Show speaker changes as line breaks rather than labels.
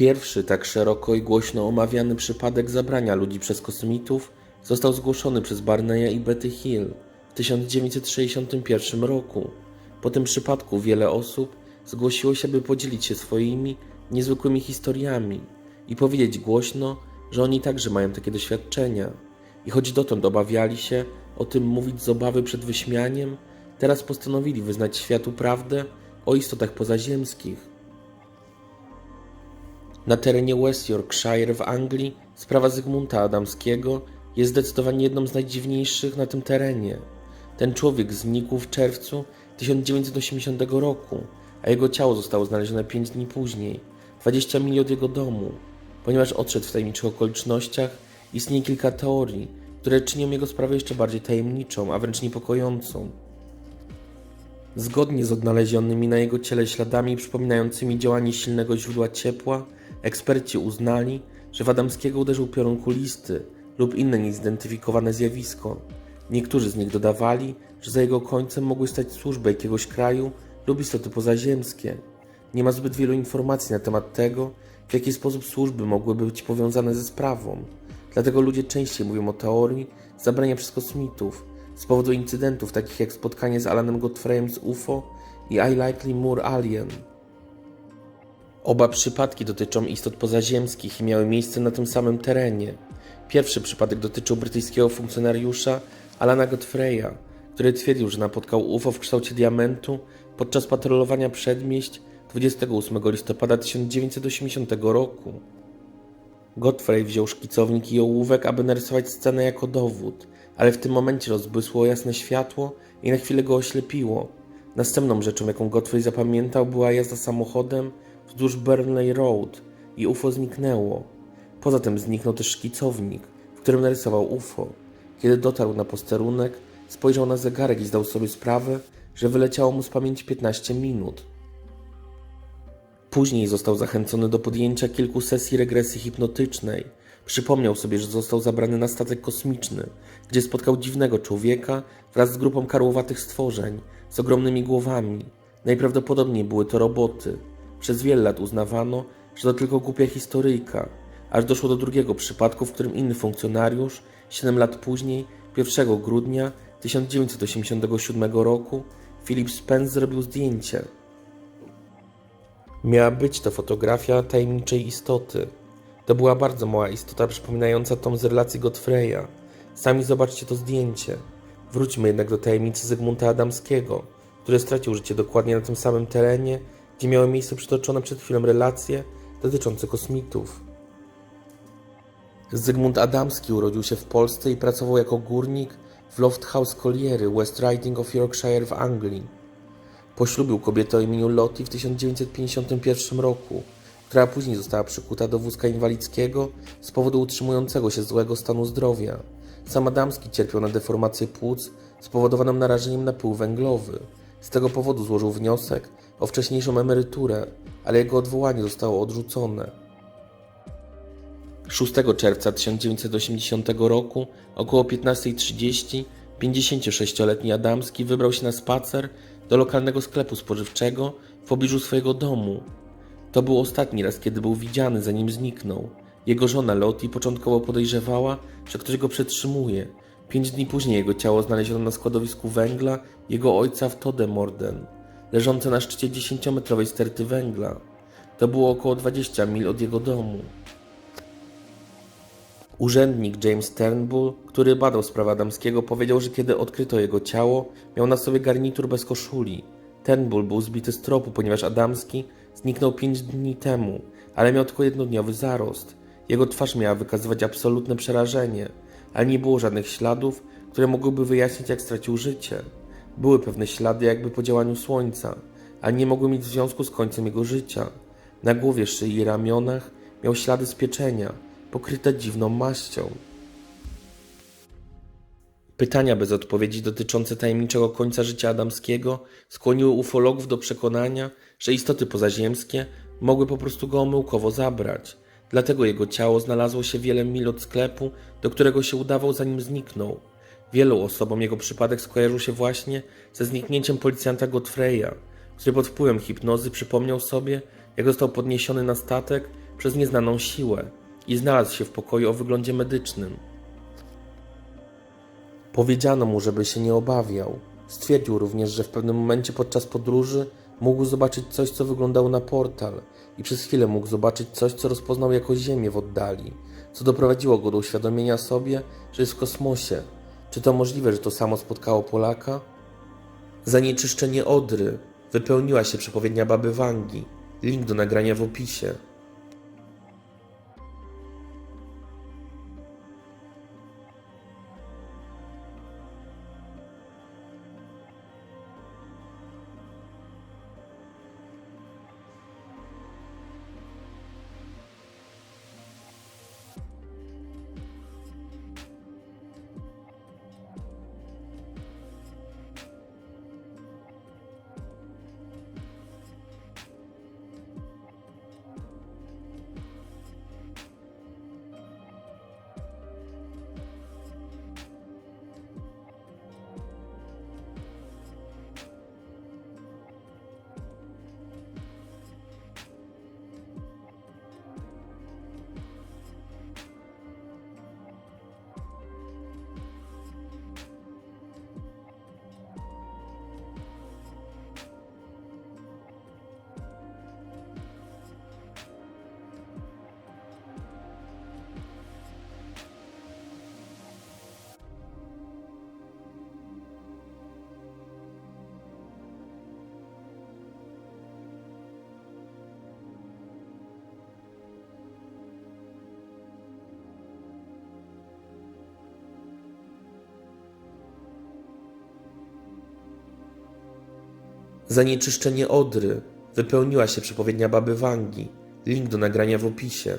Pierwszy tak szeroko i głośno omawiany przypadek zabrania ludzi przez kosmitów został zgłoszony przez Barneya i Betty Hill w 1961 roku. Po tym przypadku wiele osób zgłosiło się, by podzielić się swoimi niezwykłymi historiami i powiedzieć głośno, że oni także mają takie doświadczenia. I choć dotąd obawiali się o tym mówić z obawy przed wyśmianiem, teraz postanowili wyznać światu prawdę o istotach pozaziemskich. Na terenie West Yorkshire w Anglii sprawa Zygmunta Adamskiego jest zdecydowanie jedną z najdziwniejszych na tym terenie. Ten człowiek znikł w czerwcu 1980 roku, a jego ciało zostało znalezione 5 dni później, 20 mil od jego domu. Ponieważ odszedł w tajemniczych okolicznościach, istnieje kilka teorii, które czynią jego sprawę jeszcze bardziej tajemniczą, a wręcz niepokojącą. Zgodnie z odnalezionymi na jego ciele śladami przypominającymi działanie silnego źródła ciepła, eksperci uznali, że w Adamskiego uderzył piorun kulisty lub inne niezidentyfikowane zjawisko. Niektórzy z nich dodawali, że za jego końcem mogły stać służby jakiegoś kraju lub istoty pozaziemskie. Nie ma zbyt wielu informacji na temat tego, w jaki sposób służby mogłyby być powiązane ze sprawą. Dlatego ludzie częściej mówią o teorii zabrania przez kosmitów z powodu incydentów takich jak spotkanie z Alanem Godfreyem z UFO i I Likely Moore Alien. Oba przypadki dotyczą istot pozaziemskich i miały miejsce na tym samym terenie. Pierwszy przypadek dotyczył brytyjskiego funkcjonariusza Alana Godfreya, który twierdził, że napotkał UFO w kształcie diamentu podczas patrolowania przedmieść 28 listopada 1980 roku. Godfrey wziął szkicownik i ołówek, aby narysować scenę jako dowód, ale w tym momencie rozbłysło jasne światło i na chwilę go oślepiło. Następną rzeczą, jaką Godfrey zapamiętał, była jazda samochodem wzdłuż Burnley Road i UFO zniknęło. Poza tym zniknął też szkicownik, w którym narysował UFO. Kiedy dotarł na posterunek, spojrzał na zegarek i zdał sobie sprawę, że wyleciało mu z pamięci 15 minut. Później został zachęcony do podjęcia kilku sesji regresji hipnotycznej. Przypomniał sobie, że został zabrany na statek kosmiczny, gdzie spotkał dziwnego człowieka wraz z grupą karłowatych stworzeń z ogromnymi głowami. Najprawdopodobniej były to roboty. Przez wiele lat uznawano, że to tylko głupia historyjka, aż doszło do drugiego przypadku, w którym inny funkcjonariusz 7 lat później, 1 grudnia 1987 roku, Philip Spence zrobił zdjęcie. Miała być to fotografia tajemniczej istoty. To była bardzo mała istota przypominająca tą z relacji Godfreya. Sami zobaczcie to zdjęcie. Wróćmy jednak do tajemnicy Zygmunta Adamskiego, który stracił życie dokładnie na tym samym terenie, gdzie miały miejsce przytoczone przed chwilą relacje dotyczące kosmitów. Zygmunt Adamski urodził się w Polsce i pracował jako górnik w Loft House Colliery, West Riding of Yorkshire w Anglii. Poślubił kobietę o imieniu Lottie w 1951 roku, która później została przykuta do wózka inwalidzkiego z powodu utrzymującego się złego stanu zdrowia. Sam Adamski cierpiał na deformację płuc spowodowaną narażeniem na pył węglowy. Z tego powodu złożył wniosek o wcześniejszą emeryturę, ale jego odwołanie zostało odrzucone. 6 czerwca 1980 roku około 15.30 56-letni Adamski wybrał się na spacer do lokalnego sklepu spożywczego w pobliżu swojego domu. To był ostatni raz, kiedy był widziany, zanim zniknął. Jego żona Lottie początkowo podejrzewała, że ktoś go przetrzymuje. Pięć dni później jego ciało znaleziono na składowisku węgla jego ojca w Todemorden, leżące na szczycie 10-metrowej sterty węgla. To było około 20 mil od jego domu. Urzędnik James Turnbull, który badał sprawę Adamskiego, powiedział, że kiedy odkryto jego ciało, miał na sobie garnitur bez koszuli. Turnbull był zbity z tropu, ponieważ Adamski zniknął pięć dni temu, ale miał tylko jednodniowy zarost. Jego twarz miała wykazywać absolutne przerażenie, ale nie było żadnych śladów, które mogłyby wyjaśnić, jak stracił życie. Były pewne ślady, jakby po działaniu słońca, ale nie mogły mieć związku z końcem jego życia. Na głowie, szyi i ramionach miał ślady spieczenia, pokryte dziwną maścią. Pytania bez odpowiedzi dotyczące tajemniczego końca życia Adamskiego skłoniły ufologów do przekonania, że istoty pozaziemskie mogły po prostu go omyłkowo zabrać. Dlatego jego ciało znalazło się wiele mil od sklepu, do którego się udawał zanim zniknął. Wielu osobom jego przypadek skojarzył się właśnie ze zniknięciem policjanta Godfreya, który pod wpływem hipnozy przypomniał sobie, jak został podniesiony na statek przez nieznaną siłę i znalazł się w pokoju o wyglądzie medycznym. Powiedziano mu, żeby się nie obawiał. Stwierdził również, że w pewnym momencie podczas podróży mógł zobaczyć coś, co wyglądało na portal i przez chwilę mógł zobaczyć coś, co rozpoznał jako Ziemię w oddali, co doprowadziło go do uświadomienia sobie, że jest w kosmosie. Czy to możliwe, że to samo spotkało Polaka? Zanieczyszczenie Odry wypełniła się przepowiednia baby Wangi. Link do nagrania w opisie. Zanieczyszczenie Odry wypełniła się przepowiednia baby Wangi. Link do nagrania w opisie.